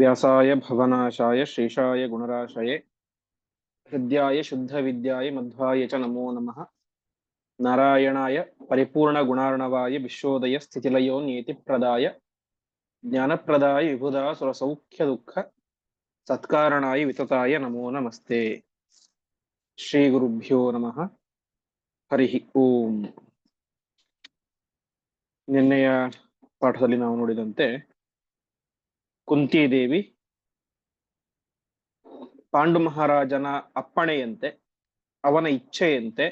ವ್ಯಾಸಾಯ ಭವನಾಶಾಯ ಶೇಷಾಯ ಗುಣರಾಶಯೇ. ಹೃದ್ಯಾಯ ಶುದ್ಧ ವಿದ್ಯಾಯ ಮಧ್ವಾಯ ಚ ನಮೋ ನಮಃ. ನಾರಾಯಣಾಯ ಪರಿಪೂರ್ಣ ಗುಣಾರ್ಣವಾಯ ವಿಶ್ವೋದಯ ಸ್ಥಿತಿಲಯೋನ್ಯೇತಿ ಪ್ರದಾಯ. ಜ್ಞಾನಪ್ರದಾಯ ವಿಭುದಾ ಸುರಸೌಖ್ಯ ದುಃಖ. ಸತ್ಕಾರಣಾಯ ವಿತತಾಯ ನಮೋ ನಮಸ್ತೆ. ಶ್ರೀ ಗುರುಭ್ಯೋ ನಮಃ. ಹರಿ ಓಂ. ನಿನ್ನೆಯ ಪಾಠದಲ್ಲಿ ನಾವು ನೋಡಿದಂತೆ ಕುಂತಿದೇವಿ. ಪಾಂಡು ಮಹಾರಾಜನ ಅಪ್ಪಣೆಯಂತೆ, ಅವನ ಇಚ್ಛೆಯಂತೆ,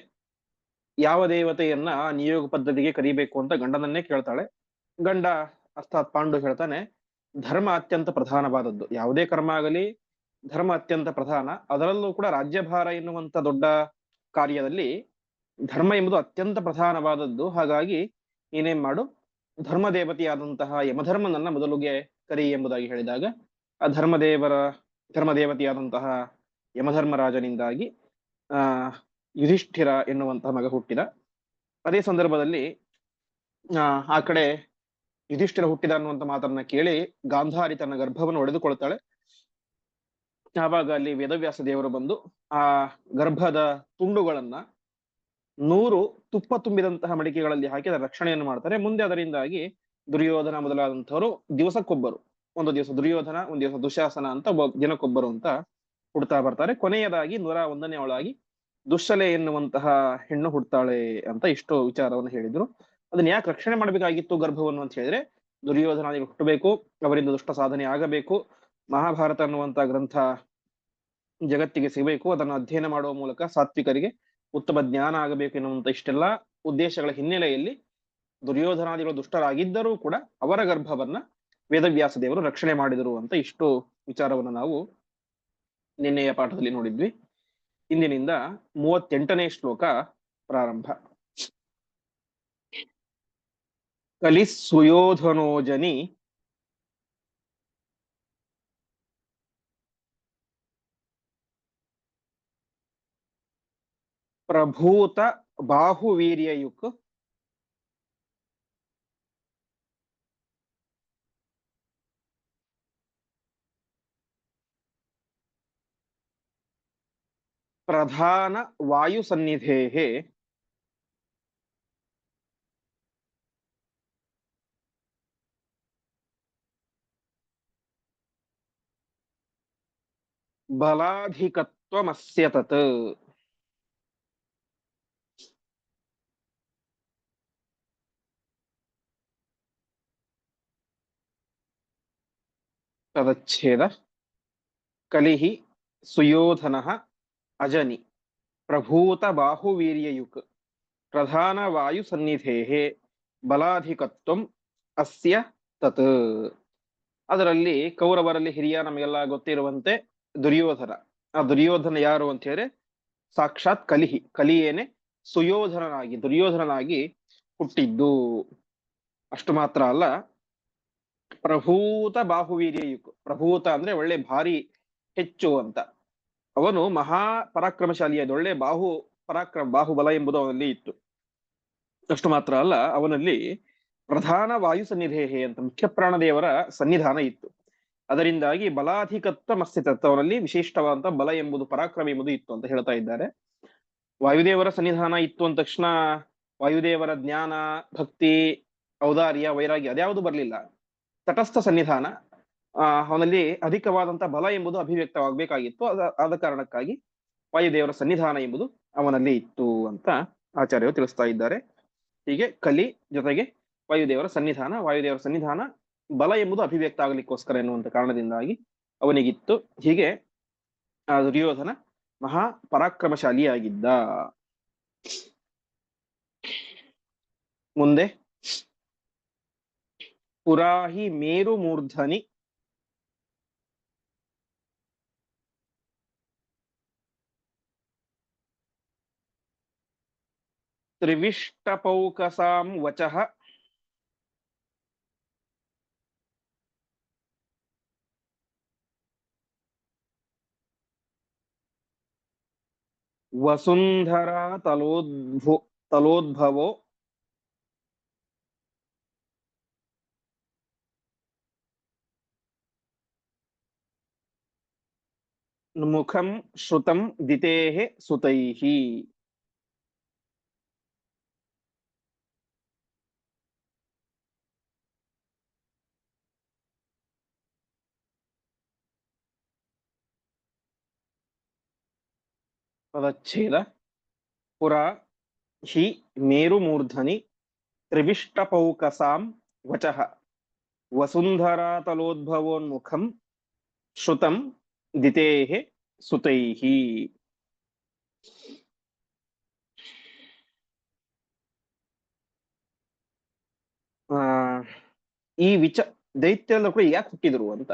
ಯಾವ ದೇವತೆಯನ್ನ ನಿಯೋಗ ಪದ್ಧತಿಗೆ ಕರಿಬೇಕು ಅಂತ ಗಂಡನನ್ನೇ ಕೇಳ್ತಾಳೆ. ಗಂಡ ಅರ್ಥಾತ್ ಪಾಂಡು ಹೇಳ್ತಾನೆ, ಧರ್ಮ ಅತ್ಯಂತ ಪ್ರಧಾನವಾದದ್ದು. ಯಾವುದೇ ಕರ್ಮ ಆಗಲಿ, ಧರ್ಮ ಅತ್ಯಂತ ಪ್ರಧಾನ. ಅದರಲ್ಲೂ ಕೂಡ ರಾಜ್ಯಭಾರ ಎನ್ನುವಂತ ದೊಡ್ಡ ಕಾರ್ಯದಲ್ಲಿ ಧರ್ಮ ಎಂಬುದು ಅತ್ಯಂತ ಪ್ರಧಾನವಾದದ್ದು. ಹಾಗಾಗಿ ನೀನೇನ್ ಮಾಡು, ಧರ್ಮ ದೇವತೆಯಾದಂತಹ ಯಮಧರ್ಮನನ್ನ ಮೊದಲಿಗೆ ಕರಿ ಎಂಬುದಾಗಿ ಹೇಳಿದಾಗ, ಆ ಧರ್ಮದೇವರ, ಧರ್ಮದೇವತೆಯಾದಂತಹ ಯಮಧರ್ಮರಾಜನಿಂದಾಗಿ, ಆ, ಯುಧಿಷ್ಠಿರ ಎನ್ನುವಂತಹ ಮಗ ಹುಟ್ಟಿದ. ಅದೇ ಸಂದರ್ಭದಲ್ಲಿ, ಆ ಆ ಕಡೆ ಯುಧಿಷ್ಠಿರ ಹುಟ್ಟಿದ ಅನ್ನುವಂತ ಮಾತನ್ನ ಕೇಳಿ ಗಾಂಧಾರಿ ತನ್ನ ಗರ್ಭವನ್ನು ಒಡೆದುಕೊಳ್ತಾಳೆ. ಆವಾಗ ಅಲ್ಲಿ ವೇದವ್ಯಾಸ ದೇವರು ಬಂದು ಆ ಗರ್ಭದ ತುಂಡುಗಳನ್ನ ನೂರು ತುಪ್ಪ ತುಂಬಿದಂತಹ ಮಡಿಕೆಗಳಲ್ಲಿ ಹಾಕಿ ಅದರ ರಕ್ಷಣೆಯನ್ನು ಮಾಡ್ತಾರೆ. ಮುಂದೆ ಅದರಿಂದಾಗಿ ದುರ್ಯೋಧನ ಮೊದಲಾದಂಥವರು ದಿವಸಕ್ಕೊಬ್ಬರು. ಒಂದು ದಿವಸ ದುರ್ಯೋಧನ, ಒಂದು ದಿವಸ ದುಶಾಸನ ಅಂತ ಒಬ್ಬ ದಿನಕ್ಕೊಬ್ಬರು ಅಂತ ಹುಡ್ತಾ ಬರ್ತಾರೆ. ಕೊನೆಯದಾಗಿ ನೂರ ಒಂದನೇ ಅವಳಾಗಿ ದುಶ್ಶಲೆ ಎನ್ನುವಂತಹ ಹೆಣ್ಣು ಹುಡ್ತಾಳೆ ಅಂತ ಇಷ್ಟು ವಿಚಾರವನ್ನು ಹೇಳಿದ್ರು. ಅದನ್ನ ಯಾಕೆ ರಕ್ಷಣೆ ಮಾಡಬೇಕಾಗಿತ್ತು ಗರ್ಭವನ್ನು ಅಂತ ಹೇಳಿದ್ರೆ ದುರ್ಯೋಧನ ಹುಟ್ಟಬೇಕು, ಅವರಿಂದ ದುಷ್ಟ ಸಾಧನೆ ಆಗಬೇಕು, ಮಹಾಭಾರತ ಅನ್ನುವಂತಹ ಗ್ರಂಥ ಜಗತ್ತಿಗೆ ಸಿಗಬೇಕು, ಅದನ್ನು ಅಧ್ಯಯನ ಮಾಡುವ ಮೂಲಕ ಸಾತ್ವಿಕರಿಗೆ ಉತ್ತಮ ಜ್ಞಾನ ಆಗಬೇಕು ಎನ್ನುವಂತ ಇಷ್ಟೆಲ್ಲ ಉದ್ದೇಶಗಳ ಹಿನ್ನೆಲೆಯಲ್ಲಿ ದುರ್ಯೋಧನಾದಿಗಳು ದುಷ್ಟರಾಗಿದ್ದರೂ ಕೂಡ ಅವರ ಗರ್ಭವನ್ನ ವೇದವ್ಯಾಸ ದೇವರು ರಕ್ಷಣೆ ಮಾಡಿದರು ಅಂತ ಇಷ್ಟು ವಿಚಾರವನ್ನು ನಾವು ನಿನ್ನೆಯ ಪಾಠದಲ್ಲಿ ನೋಡಿದ್ವಿ. ಇಂದಿನಿಂದ ಮೂವತ್ತೆಂಟನೇ ಶ್ಲೋಕ ಪ್ರಾರಂಭ. ಕಲಿ ಸುಯೋಧನೋಜನಿ ಪ್ರಭೂತ ಬಾಹುವೀರ್ಯಯುಕ್ ಪ್ರಧಾನ ವಾಯು ಸನ್ನಿಧೇಹೆ ಬಲಾಧಿಕತ್ವಮಸ್ಯ ತತ್ ತದಚ್ಛೇದ ಕಲಿಃ ಸುಯೋಧನಃ ಅಜನಿ ಪ್ರಭೂತ ಬಾಹುವೀರ್ಯಯುಕ್ ಪ್ರಧಾನ ವಾಯು ಸನ್ನಿಧೇಹೇ ಬಲಾಧಿಕತ್ವಂ ಅಸ್ಯ ತತ್. ಅದರಲ್ಲಿ ಕೌರವರಲ್ಲಿ ಹಿರಿಯ ನಮಗೆಲ್ಲ ಗೊತ್ತಿರುವಂತೆ ದುರ್ಯೋಧನ. ಆ ದುರ್ಯೋಧನ ಯಾರು ಅಂತ ಹೇಳಿದ್ರೆ ಸಾಕ್ಷಾತ್ ಕಲಿಹಿ, ಕಲಿಯೇನೆ ಸುಯೋಧನನಾಗಿ, ದುರ್ಯೋಧನನಾಗಿ ಹುಟ್ಟಿದ್ದು. ಅಷ್ಟು ಮಾತ್ರ ಅಲ್ಲ, ಪ್ರಭೂತ ಬಾಹುವೀರ್ಯಯುಕ್, ಪ್ರಭೂತ ಅಂದ್ರೆ ಒಳ್ಳೆ ಭಾರಿ ಹೆಚ್ಚು ಅಂತ. ಅವನು ಮಹಾ ಪರಾಕ್ರಮಶಾಲಿಯಾದ ಒಳ್ಳೆ ಬಾಹು, ಪರಾಕ್ರಮ, ಬಾಹುಬಲ ಎಂಬುದು ಅವನಲ್ಲಿ ಇತ್ತು. ಅಷ್ಟು ಮಾತ್ರ ಅಲ್ಲ, ಅವನಲ್ಲಿ ಪ್ರಧಾನ ವಾಯು ಸನ್ನಿಧೇಹೆ ಅಂತ ಮುಖ್ಯ ಪ್ರಾಣದೇವರ ಸನ್ನಿಧಾನ ಇತ್ತು. ಅದರಿಂದಾಗಿ ಬಲಾಧಿಕತ್ವ ಮಸ್ತಿತತ್ವ, ಅವನಲ್ಲಿ ವಿಶಿಷ್ಟವಾದಂತ ಬಲ ಎಂಬುದು, ಪರಾಕ್ರಮ ಎಂಬುದು ಇತ್ತು ಅಂತ ಹೇಳ್ತಾ ಇದ್ದಾರೆ. ವಾಯುದೇವರ ಸನ್ನಿಧಾನ ಇತ್ತು ಅಂದ ತಕ್ಷಣ ವಾಯುದೇವರ ಜ್ಞಾನ, ಭಕ್ತಿ, ಔದಾರ್ಯ, ವೈರಾಗ್ಯ, ಅದ್ಯಾವುದು ಬರಲಿಲ್ಲ. ತಟಸ್ಥ ಸನ್ನಿಧಾನ ಅವನಲ್ಲಿ ಅಧಿಕವಾದಂತ ಬಲ ಎಂಬುದು ಅಭಿವ್ಯಕ್ತವಾಗಬೇಕಾಗಿತ್ತು. ಅದ, ಆದ ಕಾರಣಕ್ಕಾಗಿ ವಾಯುದೇವರ ಸನ್ನಿಧಾನ ಎಂಬುದು ಅವನಲ್ಲಿ ಇತ್ತು ಅಂತ ಆಚಾರ್ಯರು ತಿಳಿಸ್ತಾ ಇದ್ದಾರೆ. ಹೀಗೆ ಕಲಿ ಜೊತೆಗೆ ವಾಯುದೇವರ ಸನ್ನಿಧಾನ ವಾಯುದೇವರ ಸನ್ನಿಧಾನ ಬಲ ಎಂಬುದು ಅಭಿವ್ಯಕ್ತ ಆಗಲಿಕ್ಕೋಸ್ಕರ ಎನ್ನುವಂತ ಕಾರಣದಿಂದಾಗಿ ಅವನಿಗಿತ್ತು. ಹೀಗೆ ಆ ದುರ್ಯೋಧನ ಮಹಾ ಪರಾಕ್ರಮಶಾಲಿಯಾಗಿದ್ದ. ಮುಂದೆ ಪುರಾಹಿ ಮೇರು ಮೂರ್ಧನಿ त्रिविष्टपौकसां वचः। वसुंधरा तलोद्भु तलोद्भवो। मुखं श्रुतं दितेः सुतैः। ಪದಚ್ಛೇದ ಪುರ ಹಿ ಮೇರುಮೂರ್ಧನಿ ತ್ರಿವಿಷ್ಟಪೌಕಸಾಂ ವಚಃ ವಸುಂಧರಾತಲೋದ್ಭವೋನ್ಮುಖಂ ಶ್ರುತಂ ದಿತೇಃ ಸುತೈಃ ಆ ಈ ವಿಚ ದೈತ್ಯರೆಲ್ಲ ಕೂಡ ಯಾಕೆ ಹುಟ್ಟಿದ್ರು ಅಂತ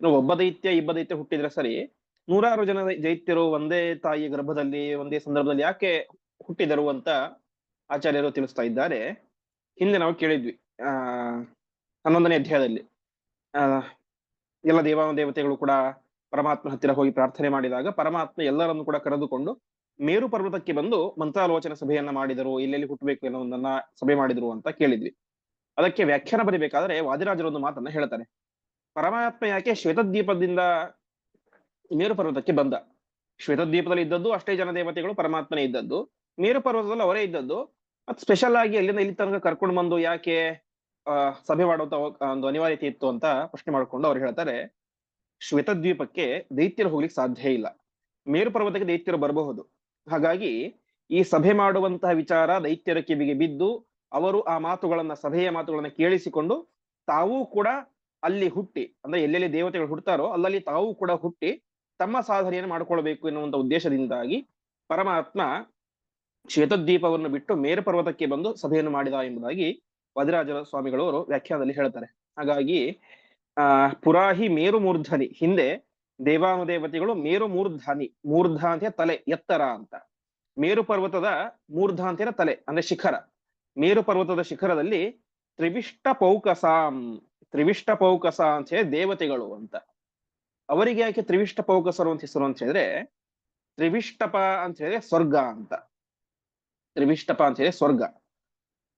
ಇನ್ನು ಒಬ್ಬ ದೈತ್ಯ ಇಬ್ಬ ದೈತ್ಯ ಹುಟ್ಟಿದ್ರೆ ಸರಿ ನೂರಾರು ಜನ ಜೈತ್ಯರು ಒಂದೇ ತಾಯಿಯ ಗರ್ಭದಲ್ಲಿ, ಒಂದೇ ಸಂದರ್ಭದಲ್ಲಿ ಯಾಕೆ ಹುಟ್ಟಿದರು ಅಂತ ಆಚಾರ್ಯರು ತಿಳಿಸ್ತಾ ಇದ್ದಾರೆ. ಹಿಂದೆ ನಾವು ಕೇಳಿದ್ವಿ, ಆ, ಹನ್ನೊಂದನೇ ಅಧ್ಯಾಯದಲ್ಲಿ. ಆ, ಎಲ್ಲ ದೇವಾನ ದೇವತೆಗಳು ಕೂಡ ಪರಮಾತ್ಮ ಹತ್ತಿರ ಹೋಗಿ ಪ್ರಾರ್ಥನೆ ಮಾಡಿದಾಗ ಪರಮಾತ್ಮ ಎಲ್ಲರನ್ನು ಕೂಡ ಕರೆದುಕೊಂಡು ಮೇರು ಪರ್ವತಕ್ಕೆ ಬಂದು ಮಂತ್ರಾಲೋಚನ ಸಭೆಯನ್ನ ಮಾಡಿದರು ಎಲ್ಲೆಲ್ಲಿ ಹುಟ್ಟಬೇಕು ಎನ್ನುವುದನ್ನ ಸಭೆ ಮಾಡಿದ್ರು ಅಂತ ಕೇಳಿದ್ವಿ. ಅದಕ್ಕೆ ವ್ಯಾಖ್ಯಾನ ಬರಿಬೇಕಾದ್ರೆ ವಾದಿರಾಜರು ಒಂದು ಮಾತನ್ನ ಹೇಳ್ತಾರೆ. ಪರಮಾತ್ಮ ಯಾಕೆ ಶ್ವೇತದ್ವೀಪದಿಂದ ಮೇರು ಪರ್ವತಕ್ಕೆ ಬಂದ. ಶ್ವೇತದ್ವೀಪದಲ್ಲಿ ಇದ್ದದ್ದು, ಅಷ್ಟೇ ಜನ ದೇವತೆಗಳು ಪರಮಾತ್ಮನೇ ಇದ್ದದ್ದು. ಮೇರು ಪರ್ವತದಲ್ಲಿ ಅವರೇ ಇದ್ದದ್ದು. ಮತ್ ಸ್ಪೆಷಲ್ ಆಗಿ ಅಲ್ಲಿಂದ ಇಲ್ಲಿ ತನಕ ಕರ್ಕೊಂಡು ಬಂದು ಯಾಕೆ ಸಭೆ ಮಾಡುವಂತ ಒಂದು ಅನಿವಾರ್ಯತೆ ಇತ್ತು ಅಂತ ಪ್ರಶ್ನೆ ಮಾಡ್ಕೊಂಡು ಅವ್ರು ಹೇಳ್ತಾರೆ, ಶ್ವೇತದ್ವೀಪಕ್ಕೆ ದೈತ್ಯರು ಹೋಗ್ಲಿಕ್ಕೆ ಸಾಧ್ಯ ಇಲ್ಲ. ಮೇರು ಪರ್ವತಕ್ಕೆ ದೈತ್ಯರು ಬರಬಹುದು. ಹಾಗಾಗಿ ಈ ಸಭೆ ಮಾಡುವಂತಹ ವಿಚಾರ ದೈತ್ಯರ ಕಿವಿಗೆ ಬಿದ್ದು, ಅವರು ಆ ಮಾತುಗಳನ್ನ, ಸಭೆಯ ಮಾತುಗಳನ್ನ ಕೇಳಿಸಿಕೊಂಡು ತಾವೂ ಕೂಡ ಅಲ್ಲಿ ಹುಟ್ಟಿ, ಅಂದ್ರೆ ಎಲ್ಲೆಲ್ಲಿ ದೇವತೆಗಳು ಹುಡ್ತಾರೋ ಅಲ್ಲಲ್ಲಿ ತಾವೂ ಕೂಡ ಹುಟ್ಟಿ ತಮ್ಮ ಸಾಧನೆಯನ್ನು ಮಾಡಿಕೊಳ್ಬೇಕು ಎನ್ನುವಂಥ ಉದ್ದೇಶದಿಂದಾಗಿ ಪರಮಾತ್ಮ ಶ್ವೇತದ್ವೀಪವನ್ನು ಬಿಟ್ಟು ಮೇರು ಪರ್ವತಕ್ಕೆ ಬಂದು ಸಭೆಯನ್ನು ಮಾಡಿದ ಎಂಬುದಾಗಿ ವದಿರಾಜ ಸ್ವಾಮಿಗಳವರು ವ್ಯಾಖ್ಯಾನದಲ್ಲಿ ಹೇಳ್ತಾರೆ. ಹಾಗಾಗಿ, ಆ, ಪುರಾಹಿ ಮೇರು ಮೂರ್ಧನಿ, ಹಿಂದೆ ದೇವಾನುದೇವತೆಗಳು ಮೇರು ಮೂರ್ಧನಿ ಮೂರ್ಧ ಅಂತ ತಲೆ, ಎತ್ತರ ಅಂತ. ಮೇರು ಪರ್ವತದ ಮೂರ್ಧ ಅಂತಿನ ತಲೆ, ಅಂದ್ರೆ ಶಿಖರ. ಮೇರು ಪರ್ವತದ ಶಿಖರದಲ್ಲಿ ತ್ರಿವಿಷ್ಟ ಪೌಕಸಾಂ, ತ್ರಿವಿಷ್ಟ ಪೌಕಸ ಅಂತ ಹೇಳಿ ದೇವತೆಗಳು ಅಂತ. ಅವರಿಗೆ ಯಾಕೆ ತ್ರಿವಿಷ್ಟ ಪೌಕಸರು ಅಂತ ಹೆಸರು ಅಂತ ಹೇಳಿದ್ರೆ ತ್ರಿವಿಷ್ಟಪ ಅಂತ ಹೇಳಿದ್ರೆ ಸ್ವರ್ಗ ಅಂತ. ತ್ರಿವಿಷ್ಟಪ ಅಂತ ಹೇಳಿದ್ರೆ ಸ್ವರ್ಗ.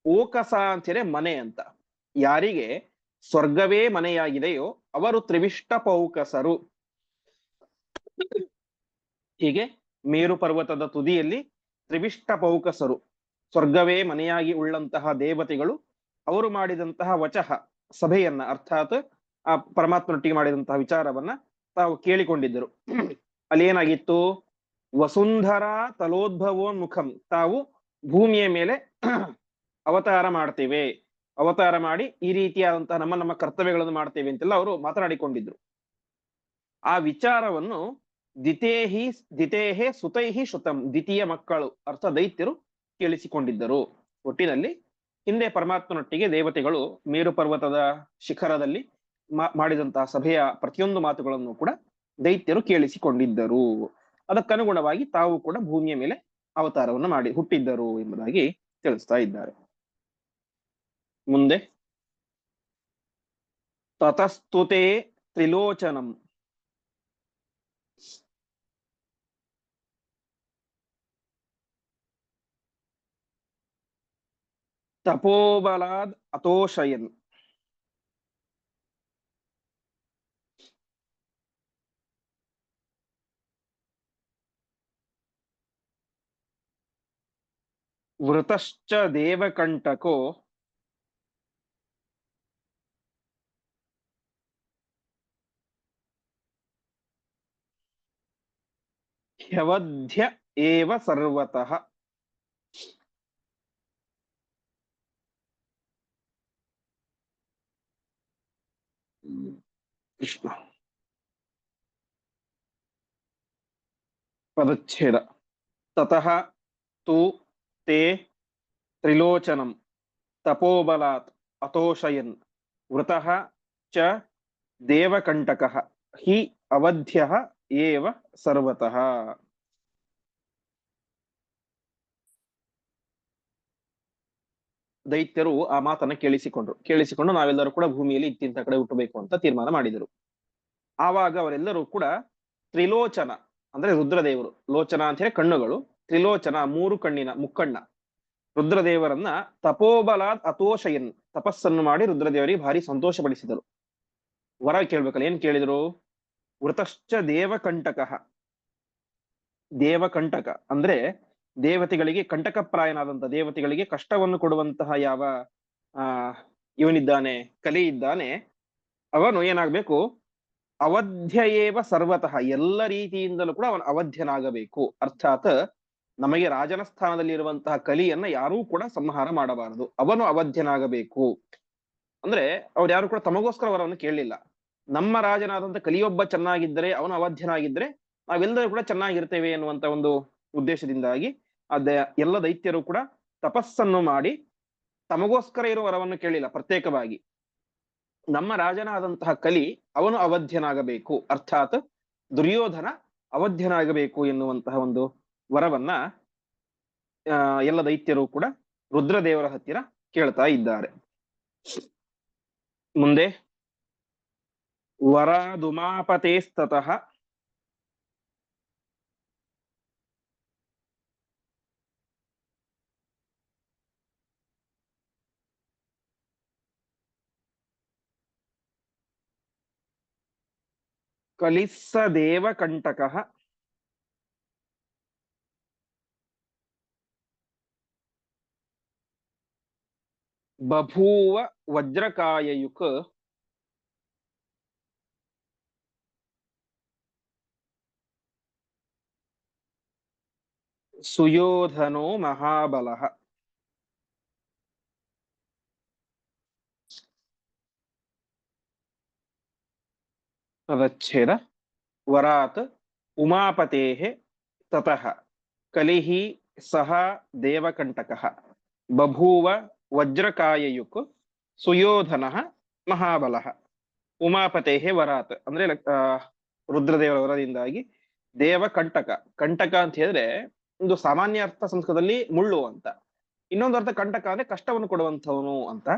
ಓಕಸ ಅಂತ ಹೇಳಿದ್ರೆ ಮನೆ ಅಂತ. ಯಾರಿಗೆ ಸ್ವರ್ಗವೇ ಮನೆಯಾಗಿದೆಯೋ ಅವರು ತ್ರಿವಿಷ್ಟ ಪೌಕಸರು. ಹೀಗೆ ಮೇರು ಪರ್ವತದ ತುದಿಯಲ್ಲಿ ತ್ರಿವಿಷ್ಟ ಪೌಕಸರು. ಸ್ವರ್ಗವೇ ಮನೆಯಾಗಿ ಉಳ್ಳಂತಹ ದೇವತೆಗಳು ಅವರು ಮಾಡಿದಂತಹ ವಚಃ ಸಭೆಯನ್ನ, ಅರ್ಥಾತ್ ಆ ಪರಮಾತ್ಮನೊಟ್ಟಿಗೆ ಮಾಡಿದಂತಹ ವಿಚಾರವನ್ನ ತಾವು ಕೇಳಿಕೊಂಡಿದ್ದರು. ಅಲ್ಲಿ ಏನಾಗಿತ್ತು ವಸುಂಧರ ತಲೋದ್ಭವೋನ್ಮುಖಂ ತಾವು ಭೂಮಿಯ ಮೇಲೆ ಅವತಾರ ಮಾಡ್ತೇವೆ. ಅವತಾರ ಮಾಡಿ ಈ ರೀತಿಯಾದಂತಹ ನಮ್ಮ ನಮ್ಮ ಕರ್ತವ್ಯಗಳನ್ನು ಮಾಡ್ತೇವೆ ಅಂತೆಲ್ಲ ಅವರು ಮಾತನಾಡಿಕೊಂಡಿದ್ರು. ಆ ವಿಚಾರವನ್ನು ದಿತೇಹಿ ದಿತೇಹೇ ಸುತೈಹಿ ಶುತಂ ದ್ವಿತೀಯ ಮಕ್ಕಳು ಅರ್ಥ ದೈತ್ಯರು ಕೇಳಿಸಿಕೊಂಡಿದ್ದರು. ಒಟ್ಟಿನಲ್ಲಿ ಹಿಂದೆ ಪರಮಾತ್ಮನೊಟ್ಟಿಗೆ ದೇವತೆಗಳು ಮೇರು ಪರ್ವತದ ಶಿಖರದಲ್ಲಿ ಮಾಡಿದಂತಹ ಸಭೆಯ ಪ್ರತಿಯೊಂದು ಮಾತುಗಳನ್ನು ಕೂಡ ದೈತ್ಯರು ಕೇಳಿಸಿಕೊಂಡಿದ್ದರು. ಅದಕ್ಕನುಗುಣವಾಗಿ ತಾವು ಕೂಡ ಭೂಮಿಯ ಮೇಲೆ ಅವತಾರವನ್ನು ಮಾಡಿ ಹುಟ್ಟಿದ್ದರು ಎಂಬುದಾಗಿ ತಿಳಿಸ್ತಾ ಇದ್ದಾರೆ. ಮುಂದೆ. ತತಸ್ತುತೆ ತ್ರಿಲೋಚನಂ. ತಪೋಬಲಾದ್ ಅತೋಷಯನ್ ವೃತಶ್ಚ ದೇವಕಂಟಕೋ ಹ್ಯವಧ್ಯ ಏವ ಸರ್ವತಃ ಕೃಷ್ಣ ಪದಚ್ಛೇದ ತತಃ ತು ತೇ ತ್ರಿಲೋಚನಂ ತಪೋಬಲಾತ್ ಅತೋಷಯನ್ ವೃತಃ ಚ ದೇವಕಂಟಕ ಹಿ ಅವಧ್ಯ ಏವ ದೈತ್ಯರು ಆ ಮಾತನ್ನ ಕೇಳಿಸಿಕೊಂಡ್ರು. ಕೇಳಿಸಿಕೊಂಡು ನಾವೆಲ್ಲರೂ ಕೂಡ ಭೂಮಿಯಲ್ಲಿ ಇತ್ತಿಂತ ಕಡೆ ಹುಟ್ಟಬೇಕು ಅಂತ ತೀರ್ಮಾನ ಮಾಡಿದರು. ಆವಾಗ ಅವರೆಲ್ಲರೂ ಕೂಡ ತ್ರಿಲೋಚನ, ಅಂದ್ರೆ ರುದ್ರದೇವರು, ಲೋಚನ ಅಂತ ಹೇಳಿ ಕಣ್ಣುಗಳು ತ್ರಿಲೋಚನ, ಮೂರು ಕಣ್ಣಿನ, ಮುಕ್ಕಣ್ಣ. ರುದ್ರದೇವರನ್ನ ತಪೋಬಲಾತ್ ಅತೋಷಯನ್ ತಪಸ್ಸನ್ನು ಮಾಡಿ ರುದ್ರದೇವರಿಗೆ ಭಾರಿ ಸಂತೋಷಪಡಿಸಿದರು. ವರ ಕೇಳ್ಬೇಕಲ್ಲ, ಏನ್ ಕೇಳಿದ್ರು? ವೃತಶ್ಚ ದೇವಕಂಟಕ. ದೇವಕಂಟಕ ಅಂದ್ರೆ ದೇವತೆಗಳಿಗೆ ಕಂಟಕಪ್ರಾಯನಾದಂತ, ದೇವತೆಗಳಿಗೆ ಕಷ್ಟವನ್ನು ಕೊಡುವಂತಹ ಯಾವ, ಆ, ಇವನಿದ್ದಾನೆ ಕಲಿ ಇದ್ದಾನೆ ಅವನು ಏನಾಗಬೇಕು? ಏವ ಸರ್ವತಃ, ಎಲ್ಲ ರೀತಿಯಿಂದಲೂ ಕೂಡ ಅವನು ಅವಧ್ಯನಾಗಬೇಕು. ಅರ್ಥಾತ್ ನಮಗೆ ರಾಜನ ಸ್ಥಾನದಲ್ಲಿ ಇರುವಂತಹ ಕಲಿಯನ್ನ ಯಾರೂ ಕೂಡ ಸಂಹಾರ ಮಾಡಬಾರದು. ಅವನು ಅವಧ್ಯನಾಗಬೇಕು. ಅಂದ್ರೆ ಅವ್ರು ಯಾರು ಕೂಡ ತಮಗೋಸ್ಕರ ವರವನ್ನು ಕೇಳಲಿಲ್ಲ. ನಮ್ಮ ರಾಜನಾದಂತ ಕಲಿಯೊಬ್ಬ ಚೆನ್ನಾಗಿದ್ದರೆ, ಅವನು ಅವಧ್ಯನಾಗಿದ್ರೆ ನಾವೆಲ್ಲರೂ ಕೂಡ ಚೆನ್ನಾಗಿರ್ತೇವೆ ಎನ್ನುವಂತ ಒಂದು ಉದ್ದೇಶದಿಂದಾಗಿ ಅದ ಎಲ್ಲ ದೈತ್ಯರು ಕೂಡ ತಪಸ್ಸನ್ನು ಮಾಡಿ ತಮಗೋಸ್ಕರ ಇರುವ ವರವನ್ನು ಕೇಳಿಲ್ಲ ಪ್ರತ್ಯೇಕವಾಗಿ. ನಮ್ಮ ರಾಜನಾದಂತಹ ಕಲಿ ಅವನು ಅವಧ್ಯನಾಗಬೇಕು. ಅರ್ಥಾತ್ ದುರ್ಯೋಧನ ಅವಧ್ಯನಾಗಬೇಕು ಎನ್ನುವಂತಹ ಒಂದು ವರವನ್ನ ಎಲ್ಲ ದೈತ್ಯರು ಕೂಡ ರುದ್ರದೇವರ ಹತ್ತಿರ ಕೇಳ್ತಾ ಇದ್ದಾರೆ. ಮುಂದೆ ವರಾದುಮಾಪತೇಸ್ತತಃ. ಕಲಿಸ್ಸ ದೇವಕಂಟಕಃ ಬಭೂವ ವಜ್ರಕಾಯಯುಕ್ ಸುಯೋಧನೋ ಮಹಾಬಲಃ ತದಚ್ಛೇದ ವರಾತ್ ಉಮಾಪತೇಃ ತತಃ ಕಲಿಃ ಸಹ ದೇವಕಂಟಕಃ ಬಭೂವ ವಜ್ರಕಾಯಯುಕ್ ಸುಯೋಧನ ಮಹಾಬಲ. ಉಮಾಪತೇಹೇ ವರಾತ್. ಅಂದ್ರೆ ರುದ್ರದೇವರ ವರದಿಂದಾಗಿ ದೇವ ಕಂಟಕ ಕಂಟಕ ಅಂತ ಹೇಳಿದ್ರೆ ಒಂದು ಸಾಮಾನ್ಯ ಅರ್ಥ ಸಂಸ್ಕೃತದಲ್ಲಿ ಮುಳ್ಳು ಅಂತ. ಇನ್ನೊಂದು ಅರ್ಥ ಕಂಟಕ ಅಂದ್ರೆ ಕಷ್ಟವನ್ನು ಕೊಡುವಂಥವನು ಅಂತ.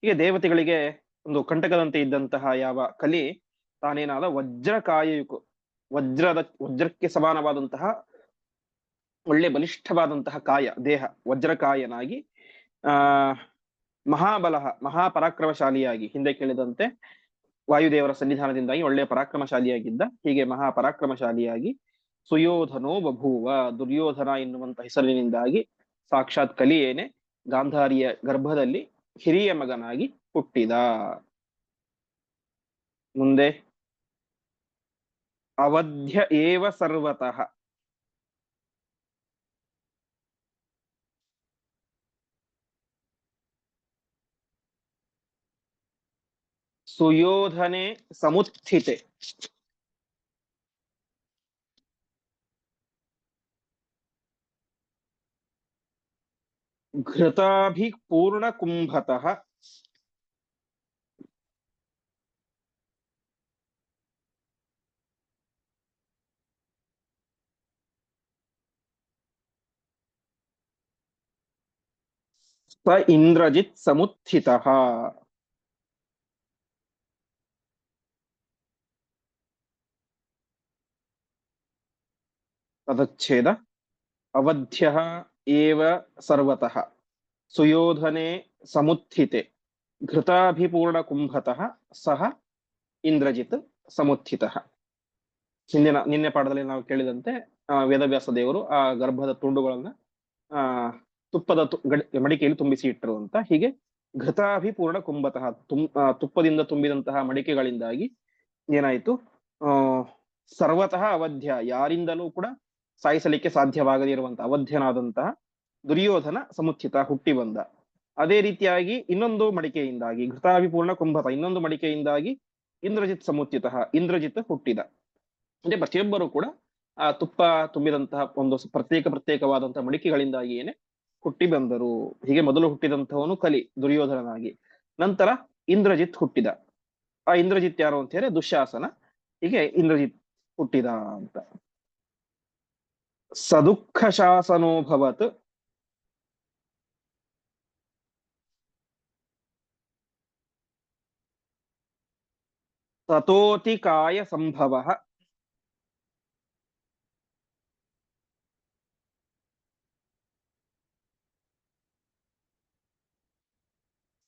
ಹೀಗೆ ದೇವತೆಗಳಿಗೆ ಒಂದು ಕಂಟಕದಂತೆ ಇದ್ದಂತಹ ಯಾವ ಕಲಿ ತಾನೇನಾದ ವಜ್ರಕಾಯಯುಕು ವಜ್ರದ, ವಜ್ರಕ್ಕೆ ಸಮಾನವಾದಂತಹ ಒಳ್ಳೆ ಬಲಿಷ್ಠವಾದಂತಹ ಕಾಯ, ದೇಹ. ವಜ್ರಕಾಯನಾಗಿ ಮಹಾಬಲ ಮಹಾಪರಾಕ್ರಮಶಾಲಿಯಾಗಿ, ಹಿಂದೆ ಕೇಳಿದಂತೆ ವಾಯುದೇವರ ಸನ್ನಿಧಾನದಿಂದಾಗಿ ಒಳ್ಳೆಯ ಪರಾಕ್ರಮಶಾಲಿಯಾಗಿದ್ದ, ಹೀಗೆ ಮಹಾಪರಾಕ್ರಮಶಾಲಿಯಾಗಿ ಸುಯೋಧನೋ ಬಭೂವ, ದುರ್ಯೋಧನ ಎನ್ನುವಂತ ಹೆಸರಿನಿಂದಾಗಿ ಸಾಕ್ಷಾತ್ ಕಲಿಯೇನೆ ಗಾಂಧಾರಿಯ ಗರ್ಭದಲ್ಲಿ ಹಿರಿಯ ಮಗನಾಗಿ ಹುಟ್ಟಿದ. ಮುಂದೆ ಅವಧ್ಯ ಏವ ಸರ್ವತಃ. सुयोधने समुत्थिते। घृताभिपूर्णकुम्भतः। स इंद्रजित समुत्थितः तदच्छेद अवध्यः एव सर्वतः ಸುಯೋಧನೆ ಸಮುತ್ಥಿತೆ ಘೃತಾಭಿಪೂರ್ಣಕುಂಭತಃ ಸಹ ಇಂದ್ರಜಿತ್ ಸಮುತ್ಥಿತಃ ಹಿಂದಿನ ನಿನ್ನೆ ಪಾಠದಲ್ಲಿ ನಾವು ಕೇಳಿದಂತೆ ಆ, ವೇದವ್ಯಾಸ ದೇವರು ಆ ಗರ್ಭದ ತುಂಡುಗಳನ್ನ ಆ ತುಪ್ಪದ ತು- ಗಡಿ- ಮಡಿಕೆಯಲ್ಲಿ ತುಂಬಿಸಿ ಇಟ್ಟರು ಅಂತ ಹೀಗೆ ಘೃತಾಭಿಪೂರ್ಣ ಕುಂಭತಃ ತುಂ ಆ, ತುಪ್ಪದಿಂದ ತುಂಬಿದಂತಹ ಮಡಿಕೆಗಳಿಂದಾಗಿ ಏನಾಯ್ತು ಆ ಸರ್ವತಃ ಅವಧ್ಯ ಯಾರಿಂದಲೂ ಕೂಡ ಸಾಯಿಸಲಿಕ್ಕೆ ಸಾಧ್ಯವಾಗದೇ ಇರುವಂತಹ ಅವಧ್ಯನಾದಂತಹ ದುರ್ಯೋಧನ ಸಮುಚಿತ ಹುಟ್ಟಿ ಬಂದ. ಅದೇ ರೀತಿಯಾಗಿ ಇನ್ನೊಂದು ಮಡಿಕೆಯಿಂದಾಗಿ ಘೃತಾಭಿಪೂರ್ಣ ಕುಂಭತ ಇನ್ನೊಂದು ಮಡಿಕೆಯಿಂದಾಗಿ ಇಂದ್ರಜಿತ್ ಸಮುಚಿತ ಇಂದ್ರಜಿತ್ ಹುಟ್ಟಿದ. ಅಂದ್ರೆ ಪ್ರತಿಯೊಬ್ಬರು ಕೂಡ ಆ ತುಪ್ಪ ತುಂಬಿದಂತಹ ಒಂದು ಪ್ರತ್ಯೇಕ ಪ್ರತ್ಯೇಕವಾದಂತಹ ಮಡಿಕೆಗಳಿಂದಾಗಿ ಏನೆ ಹುಟ್ಟಿ ಬಂದರು. ಹೀಗೆ ಮೊದಲು ಹುಟ್ಟಿದಂತಹವನು ಕಲಿ, ದುರ್ಯೋಧನನಾಗಿ. ನಂತರ ಇಂದ್ರಜಿತ್ ಹುಟ್ಟಿದ. ಆ ಇಂದ್ರಜಿತ್ ಯಾರು ಅಂತ ಹೇಳಿದ್ರೆ ದುಶಾಸನ. ಹೀಗೆ ಇಂದ್ರಜಿತ್ ಹುಟ್ಟಿದ ಅಂತ. ಸದುಃಖ ಶಾಸನೋಭವತ್ ತತೋತಿಕಾಯ ಸಂಭವ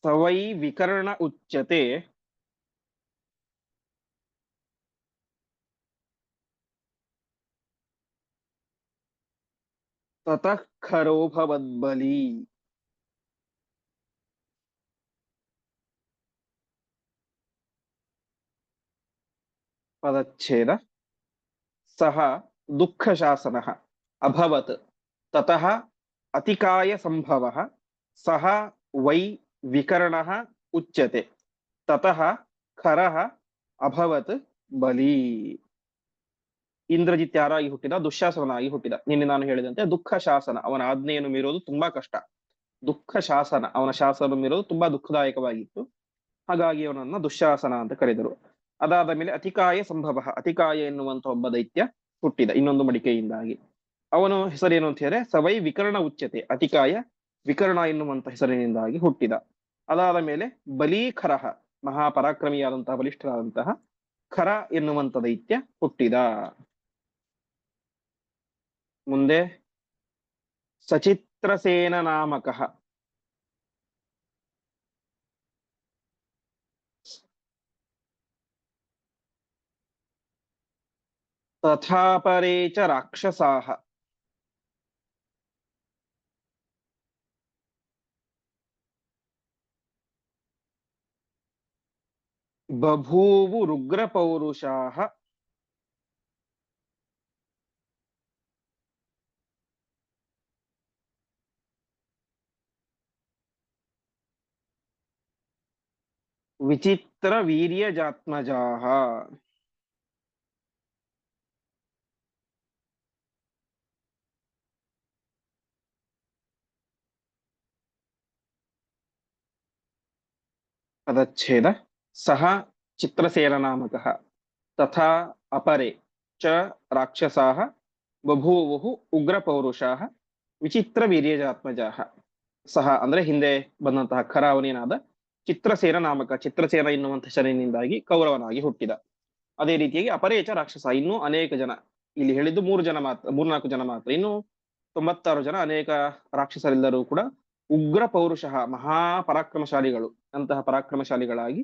ಸವೈ ವಿಕರ್ಣ ಉಚ್ಯತೆ ततः खरो भवद्बली सह सः दुःखशासनः अभवत्। ततः संभव सह वै विकरणः उच्यते। ततः खरः अभवत् बली। ಇಂದ್ರಜಿತ್ ಯಾರಾಗಿ ಹುಟ್ಟಿದ ದುಶ್ಯಾಸನಾಗಿ ಹುಟ್ಟಿದ. ನಿನ್ನೆ ನಾನು ಹೇಳಿದಂತೆ ದುಃಖ ಶಾಸನ, ಅವನ ಆಜ್ಞೆಯನ್ನು ಮೀರೋದು ತುಂಬಾ ಕಷ್ಟ. ದುಃಖ ಶಾಸನ, ಅವನ ಶಾಸನ ಮೀರೋದು ತುಂಬಾ ದುಃಖದಾಯಕವಾಗಿತ್ತು. ಹಾಗಾಗಿ ಅವನನ್ನ ದುಶ್ಯಾಸನ ಅಂತ ಕರೆದರು. ಅದಾದ ಮೇಲೆ ಅತಿಕಾಯ ಸಂಭವ, ಅತಿಕಾಯ ಎನ್ನುವಂತ ಒಬ್ಬ ದೈತ್ಯ ಹುಟ್ಟಿದ, ಇನ್ನೊಂದು ಮಡಿಕೆಯಿಂದಾಗಿ. ಅವನು ಹೆಸರೇನು ಅಂತ ಹೇಳಿದ್ರೆ, ಸವೈ ವಿಕರಣ ಉಚ್ಯತೆ, ಅತಿಕಾಯ ವಿಕರಣ ಎನ್ನುವಂತ ಹೆಸರಿನಿಂದಾಗಿ ಹುಟ್ಟಿದ. ಅದಾದ ಮೇಲೆ ಬಲೀಖರಹ ಮಹಾಪರಾಕ್ರಮಿಯಾದಂತಹ, ಬಲಿಷ್ಠರಾದಂತಹ ಖರ ಎನ್ನುವಂತ ದೈತ್ಯ ಹುಟ್ಟಿದ. ಮುಂದೆ ಸಚಿತ್ರಸೇನ ನಾಮಕಃ ತಥಾಪರೇ ಚ ರಾಕ್ಷಸಾಹ ಬಭೂವುರುಗ್ರಪೌರುಷಾಃ ವಿಚಿತ್ರವೀರ್ಯಜಾತ್ಮಜಾಃ ಪದಚ್ಛೇದ ಸಹ ಚಿತ್ರಸೇನನಾಮಕಃ ತಥಾ ಅಪರೆ ಚ ರಾಕ್ಷಸಾಃ ಬಭೂವುಃ ಉಗ್ರಪೌರುಷಾಃ ವಿಚಿತ್ರವೀರ್ಯಜಾತ್ಮಜಾಃ ಸಹ ಅಂದ್ರೆ ಹಿಂದೆ ಬಂದಂತಹ ಖರ ಅವನೇನಾದ ಚಿತ್ರಸೇನ ನಾಮಕ, ಚಿತ್ರಸೇನ ಎನ್ನುವಂತ ಹೆಸರಿನಿಂದಾಗಿ ಕೌರವನಾಗಿ ಹುಟ್ಟಿದ. ಅದೇ ರೀತಿಯಾಗಿ ಅಪರೇಚ ರಾಕ್ಷಸ, ಇನ್ನೂ ಅನೇಕ ಜನ. ಇಲ್ಲಿ ಹೇಳಿದ್ದು ಮೂರು ಜನ ಮಾತ್ರ, ಮೂರ್ನಾಲ್ಕು ಜನ ಮಾತ್ರ. ಇನ್ನು ತೊಂಬತ್ತಾರು ಜನ ಅನೇಕ ರಾಕ್ಷಸರೆಲ್ಲರೂ ಕೂಡ ಉಗ್ರ ಪೌರುಷಃ ಮಹಾ ಪರಾಕ್ರಮಶಾಲಿಗಳು ಅಂತಹ ಪರಾಕ್ರಮಶಾಲಿಗಳಾಗಿ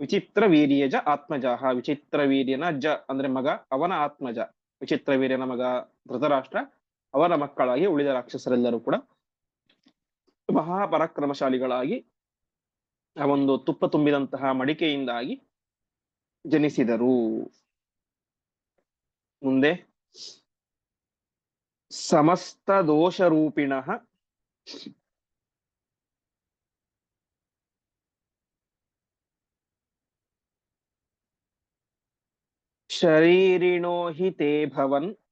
ವಿಚಿತ್ರ ವೀರ್ಯಜ ಆತ್ಮಜಾಹ ವಿಚಿತ್ರ ವೀರ್ಯನ ಜ ಅಂದ್ರೆ ಮಗ, ಅವನ ಆತ್ಮಜ. ವಿಚಿತ್ರ ವೀರ್ಯನ ಮಗ ಧೃತರಾಷ್ಟ್ರ, ಅವನ ಮಕ್ಕಳಾಗಿ ಉಳಿದ ರಾಕ್ಷಸರೆಲ್ಲರೂ ಕೂಡ ಮಹಾಪರಾಕ್ರಮಶಾಲಿಗಳಾಗಿ ಆ ಒಂದು ತುಪ್ಪ ತುಂಬಿದಂತಹ ಮಡಿಕೆಯಿಂದಾಗಿ ಜನಿಸಿದರು. ಮುಂದೆ. ಸಮಸ್ತ ದೋಷರೂಪಿಣ ಶರೀರಿಣೋ ಹಿ ತೇ ಭವನ್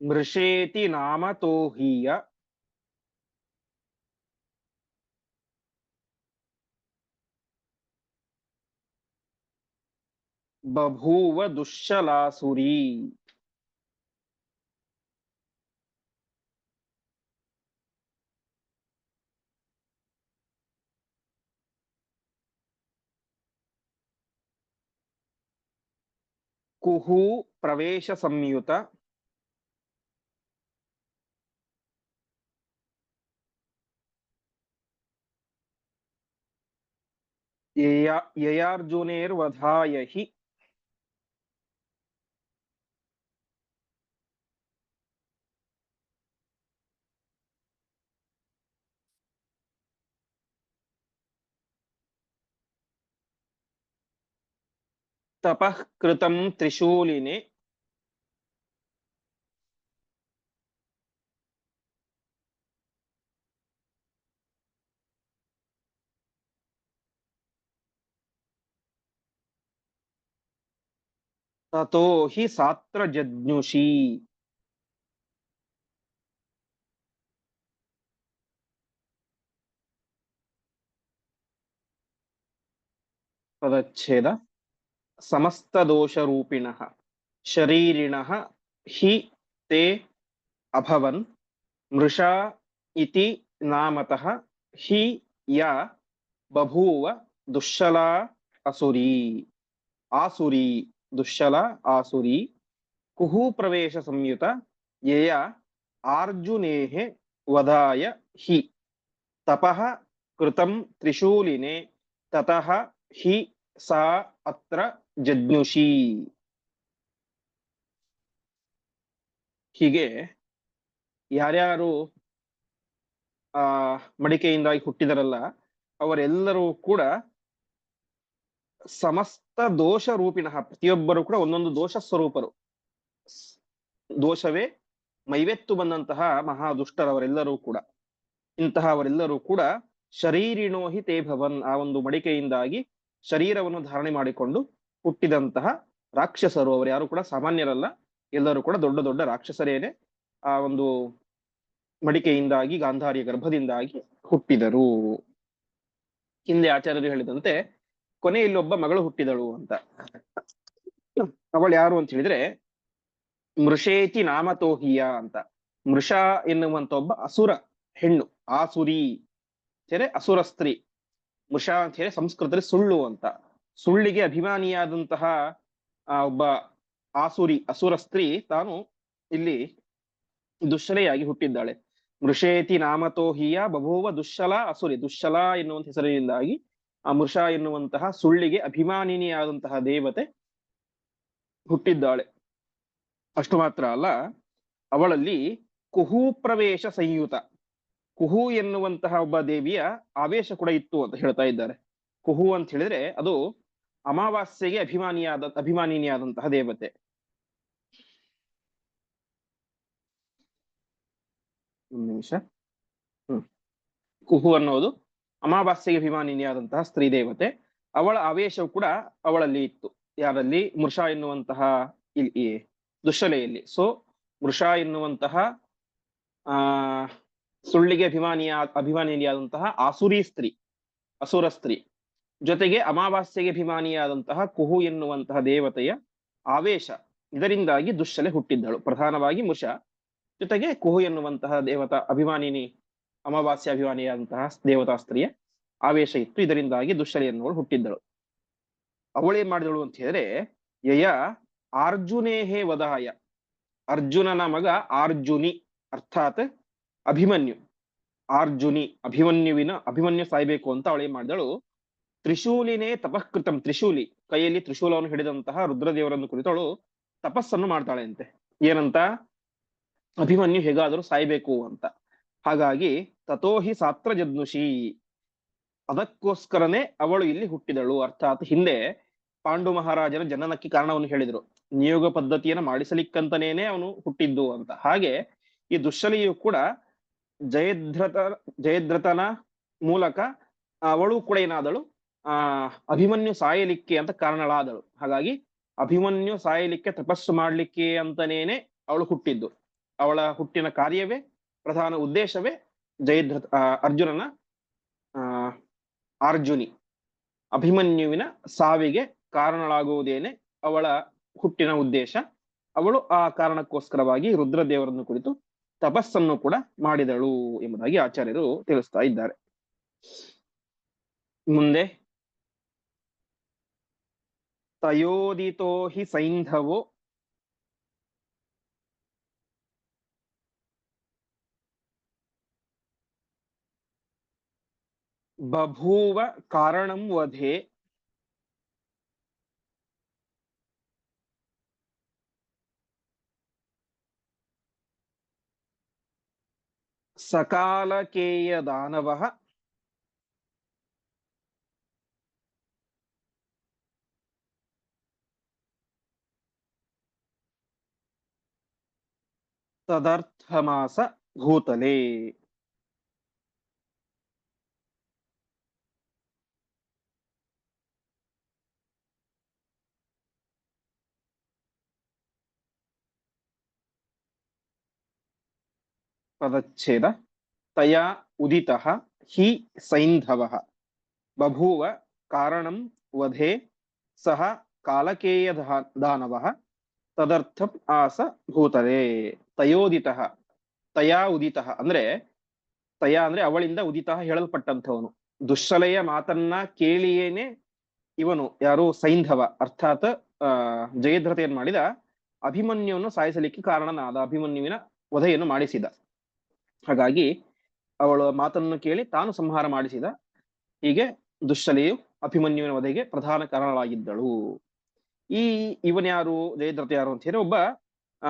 ಮೃಷೇತಿ ನಾಮತೋ ಹೀಯ ಬಭೂವ ದುಶ್ಶಲಾಸುರಿ ಕುಹು ಪ್ರವೇಶ ಸಂಯುತ ಯಯ- ಯಯಾರ್ಜುನೇರ್ವಧಾಯ ಹಿ ತಪಃ ಕೃತಂ ತ್ರಿಶೂಲಿನೆ ತಥೋ ಹಿ ಸಾತ್ರ ಜಜ್ಞುಷಿ ಪದಚ್ಛೇದ ಸಮಸ್ತ ದೋಷರೂಪಿಣಃ ಶರೀರಿಣಃ ಹಿ ತೇ ಅಭವನ್ ಮೃಷಾ ಇತಿ ನಾಮತಃ ಹಿ ಯ ಬಭೂವ ದುಶ್ಶಲಾ ಅಸುರಿ ಆಸುರಿ ದುಶ್ಶಲ ಆಸುರಿ ಕುಹು ಪ್ರವೇಶ ಸಂಯುತ ಯಯ ಆರ್ಜುನೇಹೆ ವಧಾಯ ಹಿ ತಪಃ ಕೃತಂ ತ್ರಿಶೂಲಿನೆ ತತಃ ಹಿ ಸಾ ಅತ್ರ ಜಜ್ಞುಷಿ. ಹೀಗೆ ಯಾರ್ಯಾರು, ಆ, ಮಡಿಕೆಯಿಂದಾಗಿ ಹುಟ್ಟಿದರಲ್ಲ ಅವರೆಲ್ಲರೂ ಕೂಡ ಸಮಸ್ತ ದೋಷ ರೂಪಿನ, ಪ್ರತಿಯೊಬ್ಬರು ಕೂಡ ಒಂದೊಂದು ದೋಷ ಸ್ವರೂಪರು. ದೋಷವೇ ಮೈವೆತ್ತು ಬಂದಂತಹ ಮಹಾ ದುಷ್ಟರವರೆಲ್ಲರೂ ಕೂಡ. ಇಂತಹವರೆಲ್ಲರೂ ಕೂಡ ಶರೀರಿಣೋಹಿ ತೇ ಭವನ್ ಆ ಒಂದು ಮಡಿಕೆಯಿಂದಾಗಿ ಶರೀರವನ್ನು ಧಾರಣೆ ಮಾಡಿಕೊಂಡು ಹುಟ್ಟಿದಂತಹ ರಾಕ್ಷಸರು ಅವರು ಯಾರು ಕೂಡ ಸಾಮಾನ್ಯರಲ್ಲ, ಎಲ್ಲರೂ ಕೂಡ ದೊಡ್ಡ ದೊಡ್ಡ ರಾಕ್ಷಸರೇನೆ ಆ ಒಂದು ಮಡಿಕೆಯಿಂದಾಗಿ, ಗಾಂಧಾರಿಯ ಗರ್ಭದಿಂದಾಗಿ ಹುಟ್ಟಿದರು. ಹಿಂದೆ ಆಚಾರ್ಯರು ಹೇಳಿದಂತೆ ಕೊನೆ ಒಬ್ಬ ಮಗಳು ಹುಟ್ಟಿದಳು ಅಂತ. ಅವಳು ಯಾರು ಅಂತ ಹೇಳಿದ್ರೆ, ಮೃಷೇತಿ ನಾಮತೋಹಿಯ ಅಂತ. ಮೃಷ ಎನ್ನುವಂತ ಒಬ್ಬ ಅಸುರ ಹೆಣ್ಣು, ಆಸುರಿ ಅಂತೇಳಿ ಅಸುರ ಸ್ತ್ರೀ. ಮೃಷ ಅಂತ ಹೇಳಿ ಸಂಸ್ಕೃತದಲ್ಲಿ ಸುಳ್ಳು ಅಂತ. ಸುಳ್ಳಿಗೆ ಅಭಿಮಾನಿಯಾದಂತಹ ಒಬ್ಬ ಆಸುರಿ, ಅಸುರ ಸ್ತ್ರೀ ತಾನು ಇಲ್ಲಿ ದುಶ್ಶಲೆಯಾಗಿ ಹುಟ್ಟಿದ್ದಾಳೆ. ಮೃಷೇತಿ ನಾಮತೋಹಿಯ ಬಭೂವ ದುಶ್ಶಲ ಅಸುರಿ. ದುಶ್ಶಲ ಎನ್ನುವಂತ ಹೆಸರಿನಿಂದಾಗಿ ಆ ಮೃಷ ಎನ್ನುವಂತಹ ಸುಳ್ಳಿಗೆ ಅಭಿಮಾನಿನಿಯಾದಂತಹ ದೇವತೆ ಹುಟ್ಟಿದ್ದಾಳೆ. ಅಷ್ಟು ಮಾತ್ರ ಅಲ್ಲ, ಅವಳಲ್ಲಿ ಕುಹು ಪ್ರವೇಶ ಸಂಯುತ. ಕುಹು ಎನ್ನುವಂತಹ ಒಬ್ಬ ದೇವಿಯ ಆವೇಶ ಕೂಡ ಇತ್ತು ಅಂತ ಹೇಳ್ತಾ ಇದ್ದಾರೆ. ಕುಹು ಅಂತ ಹೇಳಿದ್ರೆ ಅದು ಅಮಾವಾಸ್ಯೆಗೆ ಅಭಿಮಾನಿಯಾದ, ಅಭಿಮಾನಿನಿಯಾದಂತಹ ದೇವತೆ. ಒಂದು ನಿಮಿಷ. ಹ್ಮ್. ಕುಹು ಅನ್ನೋದು ಅಮಾವಾಸ್ಯೆಗೆ ಅಭಿಮಾನಿನಿಯಾದಂತಹ ಸ್ತ್ರೀ ದೇವತೆ, ಅವಳ ಆವೇಶವು ಕೂಡ ಅವಳಲ್ಲಿ ಇತ್ತು. ಯಾರಲ್ಲಿ? ಮೃಷ ಎನ್ನುವಂತಹ ಇಲ್ಲಿ ದುಶ್ಶಲೆಯಲ್ಲಿ. ಸೊ ಮೃಷ ಎನ್ನುವಂತಹ, ಆ, ಸುಳ್ಳಿಗೆ ಅಭಿಮಾನಿಯ ಅಭಿಮಾನಿನಿಯಾದಂತಹ ಆಸುರಿ ಸ್ತ್ರೀ, ಅಸುರ ಸ್ತ್ರೀ. ಜೊತೆಗೆ ಅಮಾವಾಸ್ಯೆಗೆ ಅಭಿಮಾನಿಯಾದಂತಹ ಕುಹು ಎನ್ನುವಂತಹ ದೇವತೆಯ ಆವೇಶ. ಇದರಿಂದಾಗಿ ದುಶ್ಶಲೆ ಹುಟ್ಟಿದ್ದಳು. ಪ್ರಧಾನವಾಗಿ ಮೃಷ. ಜೊತೆಗೆ ಕುಹು ಎನ್ನುವಂತಹ ದೇವತಾ ಅಭಿಮಾನಿನಿ ಅಮಾವಾಸ್ಯ ಅಭಿಮಾನಿಯಾದಂತಹ ದೇವತಾ ಸ್ತ್ರೀಯ ಆವೇಶ ಇತ್ತು. ಇದರಿಂದಾಗಿ ದುಶ್ಶಲೆ ಎನ್ನುವಳು ಹುಟ್ಟಿದ್ದಳು ಅವಳೇನ್ ಮಾಡಿದಳು ಅಂತ ಹೇಳಿದ್ರೆ, ಯಯ ಅರ್ಜುನೇಹೇ ವದಾಯ ಅರ್ಜುನನ ಮಗ ಆರ್ಜುನಿ ಅರ್ಥಾತ್ ಅಭಿಮನ್ಯು. ಆರ್ಜುನಿ ಅಭಿಮನ್ಯುವಿನ ಅಭಿಮನ್ಯು ಸಾಯ್ಬೇಕು ಅಂತ ಅವಳೇನ್ ಮಾಡಿದಳು. ತ್ರಿಶೂಲಿನೇ ತಪಃಕೃತಂ ತ್ರಿಶೂಲಿ. ಕೈಯಲ್ಲಿ ತ್ರಿಶೂಲವನ್ನು ಹಿಡಿದಂತಹ ರುದ್ರದೇವರನ್ನು ಕುರಿತವಳು ತಪಸ್ಸನ್ನು ಮಾಡ್ತಾಳೆ ಅಂತೆ ಏನಂತ? ಅಭಿಮನ್ಯು ಹೇಗಾದರೂ ಸಾಯ್ಬೇಕು ಅಂತ. ಹಾಗಾಗಿ ತಥೋಹಿ ಸಾತ್ರ ಜದ್ನುಷಿ. ಅದಕ್ಕೋಸ್ಕರನೇ ಅವಳು ಇಲ್ಲಿ ಹುಟ್ಟಿದಳು. ಅರ್ಥಾತ್ ಹಿಂದೆ ಪಾಂಡು ಮಹಾರಾಜನ ಜನನಕ್ಕೆ ಕಾರಣವನ್ನು ಹೇಳಿದರು. ನಿಯೋಗ ಪದ್ಧತಿಯನ್ನು ಮಾಡಿಸಲಿಕ್ಕಂತನೇನೆ ಅವನು ಹುಟ್ಟಿದ್ದು ಅಂತ. ಹಾಗೆ ಈ ದುಶ್ಶಲಿಯು ಕೂಡ ಜಯದ್ರತ ಜಯದ್ರತನ ಮೂಲಕ ಅವಳು ಕೂಡ ಏನಾದಳು? ಆ, ಅಭಿಮನ್ಯು ಸಾಯಲಿಕ್ಕೆ ಅಂತ ಕಾರಣಳಾದಳು. ಹಾಗಾಗಿ ಅಭಿಮನ್ಯು ಸಾಯಲಿಕ್ಕೆ ತಪಸ್ಸು ಮಾಡ್ಲಿಕ್ಕೆ ಅಂತನೇನೆ ಅವಳು ಹುಟ್ಟಿದ್ದು. ಅವಳ ಹುಟ್ಟಿನ ಕಾರ್ಯವೇ ಪ್ರಧಾನ ಉದ್ದೇಶವೇ ಜಯದ್ರಥ ಅರ್ಜುನನ ಅರ್ಜುನಿ ಅಭಿಮನ್ಯುವಿನ ಸಾವಿಗೆ ಕಾರಣಳಾಗುವುದೇನೆ ಅವಳ ಹುಟ್ಟಿನ ಉದ್ದೇಶ. ಅವಳು ಆ ಕಾರಣಕ್ಕೋಸ್ಕರವಾಗಿ ರುದ್ರದೇವರನ್ನು ಕುರಿತು ತಪಸ್ಸನ್ನು ಕೂಡ ಮಾಡಿದಳು ಎಂಬುದಾಗಿ ಆಚಾರ್ಯರು ತಿಳಿಸ್ತಾ ಇದ್ದಾರೆ. ಮುಂದೆ. ತಯೋದಿತೋ ಹಿ ಸೈಂಧವೋ ಬಭೂವ ಕಾರಣಂ ವಧೆ ಸಕಾಲಕೇಯ ದಾನವ ತದರ್ಥಮಾಸ ಪದಚ್ಛೇದ ತಯಾ ಉದಿತಃ ಹಿ ಸೈಂಧವಃ ಬಭೂವ ಕಾರಣಂ ವಧೆ ಸಹ ಕಾಲಕೇಯ ದಾನವಃ ತದರ್ಥಂ ಆಸ ಭೂತಲೆ ತಯೋದಿತಃ ತಯಾ ಉದಿತಃ ಅಂದ್ರೆ ತಯಾ ಅಂದ್ರೆ ಅವಳಿಂದ ಉದಿತಃ ಹೇಳಲ್ಪಟ್ಟಂಥವನು। ದುಶ್ಶಲೆಯ ಮಾತನ್ನ ಕೇಳಿಯೇನೆ ಇವನು, ಯಾರು? ಸೈಂಧವ. ಅರ್ಥಾತ್ ಜಯದ್ರಥ ಮಾಡಿದ? ಅಭಿಮನ್ಯುವನ್ನು ಸಾಯಿಸಲಿಕ್ಕೆ ಕಾರಣನಾದ. ಅಭಿಮನ್ಯುವಿನ ವಧೆಯನ್ನು ಮಾಡಿಸಿದ. ಹಾಗಾಗಿ ಅವಳ ಮಾತನ್ನು ಕೇಳಿ ತಾನು ಸಂಹಾರ ಮಾಡಿಸಿದ ಹೀಗೆ ದುಶ್ಶಲೆಯು ಅಭಿಮನ್ಯುವಿನ ವಧೆಗೆ ಪ್ರಧಾನ ಕಾರಣಳಾಗಿದ್ದಳು. ಈ ಇವನ್ಯಾರು ಜಯದ್ರಥ ಯಾರು ಅಂತ ಹೇಳಿ ಒಬ್ಬ, ಆ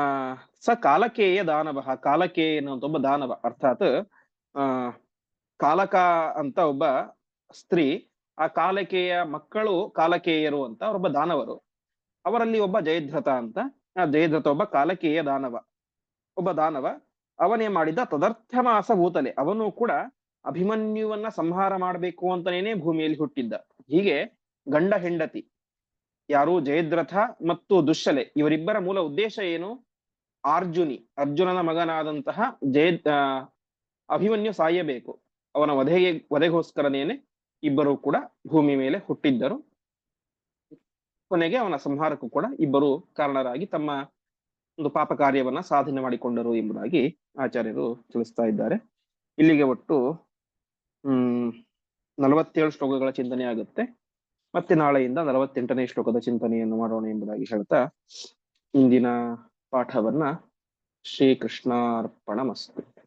ಸ ಕಾಲಕೇಯ ದಾನವ ಕಾಲಕೇಯ ಅನ್ನುವಂತ ಒಬ್ಬ ದಾನವ. ಅರ್ಥಾತ್, ಆ, ಕಾಲಕ ಅಂತ ಒಬ್ಬ ಸ್ತ್ರೀ, ಆ ಕಾಲಕೇಯ ಮಕ್ಕಳು ಕಾಲಕೇಯರು ಅಂತ ಅವರೊಬ್ಬ ದಾನವರು. ಅವರಲ್ಲಿ ಒಬ್ಬ ಜಯದ್ರಥ ಅಂತ, ಆ ಜಯದ್ರಥ ಒಬ್ಬ ಕಾಲಕೇಯ ದಾನವ. ಒಬ್ಬ ದಾನವ. ಅವನೇ ಮಾಡಿದ ತದರ್ಥಮಾಸ ಭೂತಲೆ ಅವನು ಕೂಡ ಅಭಿಮನ್ಯುವನ್ನ ಸಂಹಾರ ಮಾಡಬೇಕು ಅಂತನೇನೆ ಭೂಮಿಯಲ್ಲಿ ಹುಟ್ಟಿದ್ದ. ಹೀಗೆ ಗಂಡ ಹೆಂಡತಿ, ಯಾರು ಜಯದ್ರಥ ಮತ್ತು ದುಶ್ಶಲೆ, ಇವರಿಬ್ಬರ ಮೂಲ ಉದ್ದೇಶ ಏನು? ಅರ್ಜುನಿ, ಅರ್ಜುನನ ಮಗನಾದಂತಹ ಜಯ ಅಭಿಮನ್ಯು ಸಾಯಬೇಕು. ಅವನ ವಧೆಗೆ, ವಧೆಗೋಸ್ಕರನೇನೆ ಇಬ್ಬರು ಕೂಡ ಭೂಮಿ ಮೇಲೆ ಹುಟ್ಟಿದ್ದರು. ಕೊನೆಗೆ ಅವನ ಸಂಹಾರಕ್ಕೂ ಕೂಡ ಇಬ್ಬರು ಕಾರಣರಾಗಿ ತಮ್ಮ ಒಂದು ಪಾಪ ಕಾರ್ಯವನ್ನ ಸಾಧನೆ ಮಾಡಿಕೊಂಡರು ಎಂಬುದಾಗಿ ಆಚಾರ್ಯರು ತಿಳಿಸ್ತಾ ಇದ್ದಾರೆ. ಇಲ್ಲಿಗೆ ಒಟ್ಟು, ಹ್ಮ್, ನಲವತ್ತೇಳು ಶ್ಲೋಕಗಳ ಚಿಂತನೆ ಆಗುತ್ತೆ. ಮತ್ತೆ ನಾಳೆಯಿಂದ ನಲವತ್ತೆಂಟನೇ ಶ್ಲೋಕದ ಚಿಂತನೆಯನ್ನು ಮಾಡೋಣ ಎಂಬುದಾಗಿ ಹೇಳ್ತಾ ಇಂದಿನ ಪಾಠವನ್ನ ಶ್ರೀಕೃಷ್ಣಾರ್ಪಣಮಸ್ತು.